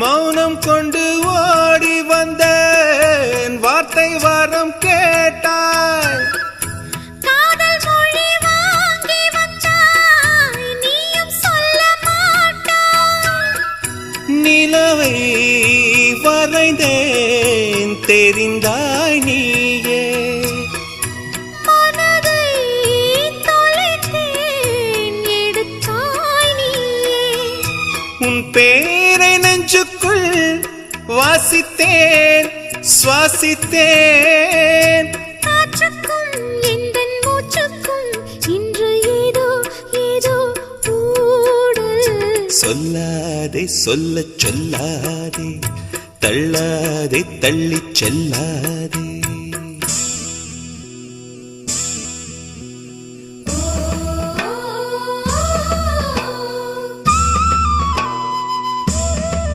மௌனம் கொண்டு ஓடி வந்தேன். வார்த்தை வரம் கேட்டாய். நிலவை வரைந்தேன். தெரிந்தாய் நீயே உன் பேரை நெஞ்சுக்குள் வாசித்தேன் சுவாசித்தேன். சொல்லாதே சொல்ல சொல்லாதே தள்ளாதே தள்ளி செல்லாதே.